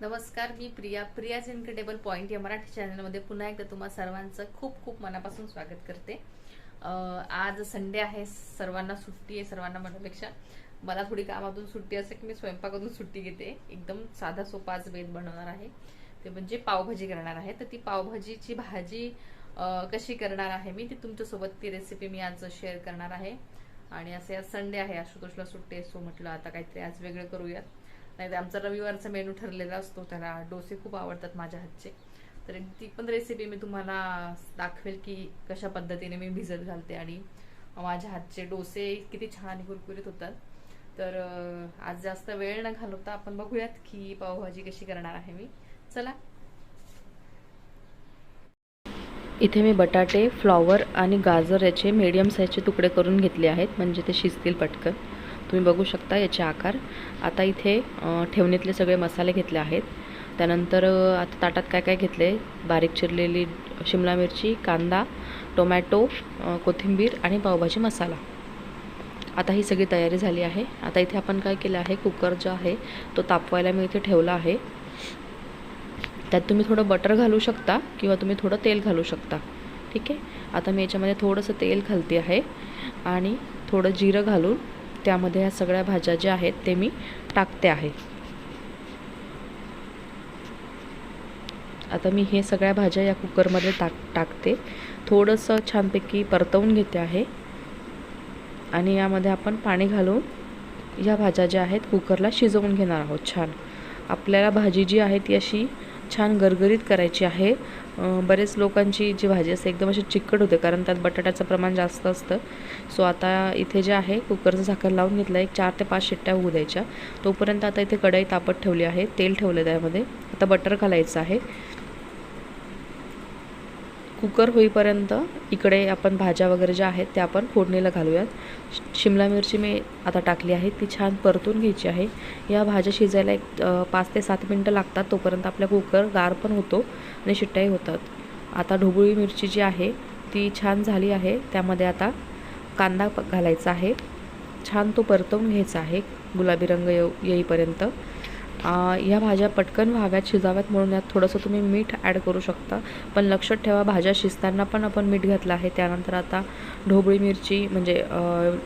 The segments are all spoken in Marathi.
नमस्कार मी प्रिया. प्रियाज इन्क्रेडिबल पॉईंट या मराठी चॅनलमध्ये पुन्हा एकदा तुम्हा सर्वांचं खूप खूप मनापासून स्वागत करते. आज संडे आहे सर्वांना सुट्टी आहे सर्वांना म्हणण्यापेक्षा मला थोडी कामातून सुट्टी असते की मी स्वयंपाकातून सुट्टी घेते. एकदम साधा सोपा आज बनवणार आहे. ते म्हणजे पावभाजी करणार आहे. तर ती पावभाजीची भाजी कशी करणार आहे मी ती तुमच्यासोबत ती रेसिपी मी आज शेअर करणार आहे. आणि असे आज संडे आहे आशुतोषला सुट्टी आहे सो म्हटलं आता काहीतरी आज वेगळं करूयात. नाही तर आमचा रविवारचा मेनू ठरलेला असतो त्याला डोसे खूप आवडतात माझ्या हातचे. तर ती पण रेसिपी मी तुम्हाला दाखवेल की कशा पद्धतीने मी भिजत घालते आणि माझ्या हातचे डोसे किती छान आणि कुरकुरीत होतात. तर आज जास्त वेळ न घालवता आपण बघूयात की पावभाजी कशी करणार आहे मी. चला. इथे मी बटाटे फ्लॉवर आणि गाजर याचे मीडियम साईजचे तुकडे करून घेतले आहेत म्हणजे ते शिजतील पटकन. तुम्ही बघू शकता याचे आकार. आता इथे ठेवणीतले सगळे मसाले घेतले आहेत. त्यानंतर आता ताटात काय काय घेतले? बारीक चिरलेली शिमला मिरची कांदा टोमॅटो कोथिंबीर आणि पावभाजी मसाला. आता ही सगळी तयारी झाली आहे. आता इथे आपण काय केलं आहे? कुकर जो आहे तो तापवायला मी इथे ठेवला आहे. त्यात तुम्ही थोडं बटर घालू शकता किंवा तुम्ही थोडं तेल घालू शकता. ठीक आहे? आता मी याच्यामध्ये थोडंसं तेल घालते आहे. आणि थोडं जिरं घालून त्यामध्ये ह्या सगळ्या भाज्या ज्या आहेत ते मी टाकते आहे. आता मी हे सगळ्या भाज्या या कुकरमध्ये टाक टाकते. थोडंसं छानपैकी परतवून घेते आहे. आणि यामध्ये आपण पाणी घालून ह्या भाज्या ज्या आहेत कुकरला शिजवून घेणार आहोत. छान. आपल्याला भाजी जी आहे ती अशी छान गरगरीत करायची आहे. बरेच लोकांची जी भाजी असते एकदम अशी चिकट होते कारण त्यात बटाट्याचं प्रमाण जास्त असतं. सो आता इथे जे आहे कुकरचं झाकण लावून घेतलं एक चार ते पाच शिट्ट्या होऊ द्यायच्या. तोपर्यंत आता इथे कढई तापत ठेवली आहे तेल ठेवलं त्यामध्ये. आता बटर घालायचं आहे. कुकर होईपर्यंत इकडे आपण भाज्या वगैरे ज्या आहेत त्या आपण फोडणीला घालूयात. शि- शिमला मिरची मी आता टाकली आहे ती छान परतून घ्यायची आहे. या भाज्या शिजायला एक पाच ते सात मिनटं लागतात तोपर्यंत आपला कुकर गार पण होतो आणि शिट्ट्याही होतात. आता ढोबळी मिरची जी आहे ती छान झाली आहे. त्यामध्ये आता कांदा घालायचा आहे. छान तो परतवून घ्यायचा आहे गुलाबी रंग येऊ येईपर्यंत. या ह्या भाज्या पटकन व्हाव्यात शिजाव्यात म्हणून यात थोडंसं तुम्ही मीठ ॲड करू शकता. पण लक्षात ठेवा भाज्या शिजताना पण आपण मीठ घातलं आहे. त्यानंतर आता ढोबळी मिरची म्हणजे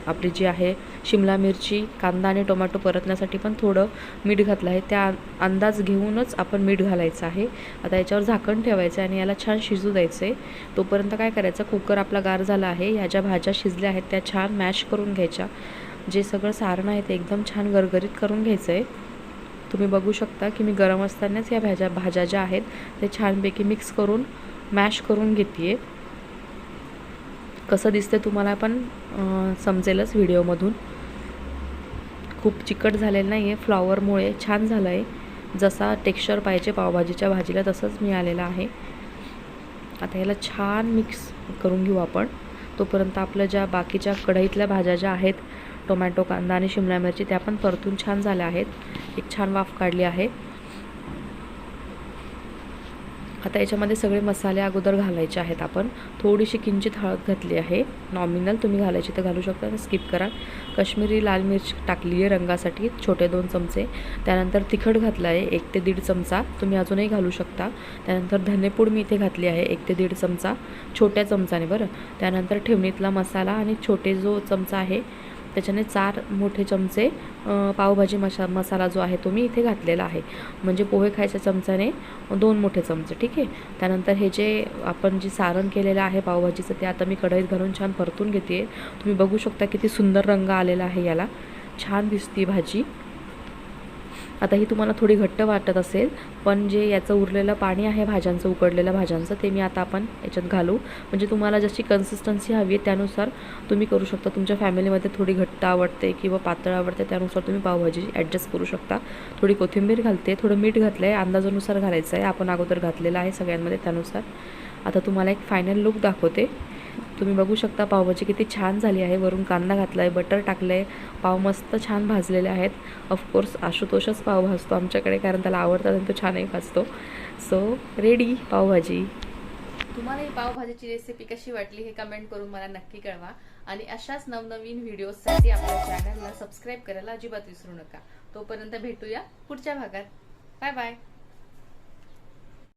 आपली जी आहे शिमला मिरची कांदा आणि टोमॅटो परतण्यासाठी पण थोडं मीठ घातलं आहे. त्या अंदाज घेऊनच आपण मीठ घालायचं आहे. आता याच्यावर झाकण ठेवायचं आहे आणि याला छान शिजू द्यायचं आहे तोपर्यंत काय करायचं कुकर आपला गार झाला आहे. ह्या ज्या भाज्या शिजल्या आहेत त्या छान मॅश करून घ्यायच्या. जे सगळं सारण आहे ते एकदम छान गरगरीत करून घ्यायचं आहे तुम्ही बघू शकता की मी गरम असतानाच या भाज्या भाज्या ज्या आहेत ते छानपैकी मिक्स करून मॅश करून घेते कसं दिसते तुम्हाला पण समजेलच व्हिडिओमधून. खूप चिकट झालेलं नाही आहे फ्लॉवरमुळे छान झालं आहे जसा टेक्स्चर पाहिजे पावभाजीच्या भाजीला तसंच मिळालेलं आहे. आता याला छान मिक्स करून घेऊ आपण. तोपर्यंत आपल्या ज्या बाकीच्या कढईतल्या भाज्या ज्या आहेत टोमॅटो कांदा आणि शिमला मिरची त्या पण परतून छान झाल्या आहेत. एक छान वाफ काढली आहे. आता याच्यामध्ये सगळे मसाले अगोदर घालायचे आहेत आपण. थोडीशी किंचित हळद घातली आहे. नॉमिनल तुम्ही घालायची तर घालू शकता स्किप करा. कश्मीरी लाल मिर्च टाकली आहे रंगासाठी छोटे दोन चमचे. त्यानंतर तिखट घातलं आहे एक ते दीड चमचा. तुम्ही अजूनही घालू शकता. त्यानंतर धनेपूड मी इथे घातली आहे एक ते दीड चमचा. छोट्या चमचाने बरं. त्यानंतर ठेवणीतला मसाला आणि छोटे जो चमचा आहे त्याच्याने चार मोठे चमचे पावभाजी मशा मसाला जो आहे तो मी इथे घातलेला आहे. म्हणजे पोहे खायच्या चमच्याने दोन मोठे चमचे ठीक आहे? त्यानंतर हे जे आपण जे सारण केलेलं आहे पावभाजीचं ते आता मी कढईत घालून छान परतून घेते तुम्ही बघू शकता किती सुंदर रंग आलेला आहे याला. छान दिसती भाजी. आता ही तुम्हाला थोडी घट्ट वाटत असेल पण जे याचं उरलेलं पाणी आहे भाज्यांचं उकडलेलं भाज्यांचं ते मी आता आपण याच्यात घालू. म्हणजे तुम्हाला जशी कन्सिस्टन्सी हवी आहे त्यानुसार तुम्ही करू शकता. तुमच्या फॅमिलीमध्ये थोडी घट्ट आवडते किंवा पातळ आवडते त्यानुसार तुम्ही पावभाजी ॲडजस्ट करू शकता. थोडी कोथिंबीर घालते थोडं मीठ घातलं आहे अंदाजानुसार घालायचं आहे आपण अगोदर घातलेलं आहे सगळ्यांमध्ये त्यानुसार. आता तुम्हाला एक फायनल लुक दाखवते. तुम्ही बघू शकता पावभाजी किती छान झाली आहे. वरून कांदा घातला आहे बटर टाकलं आहे पाव मस्त छान भाजलेले आहेत. ऑफकोर्स आशुतोषच पाव भाजतो आमच्याकडे कारण त्याला आवडतात आणि तो छानही भाजतो. So ready pav bhaji. तुम्हाला ही पावभाजीची रेसिपी कशी वाटली हे कमेंट करून मला नक्की कळवा. आणि अशाच नवनवीन व्हिडिओजसाठी आपल्या चॅनलला सबस्क्राईब करायला अजिबात विसरू नका. तोपर्यंत भेटूया पुढच्या भागात. Bye bye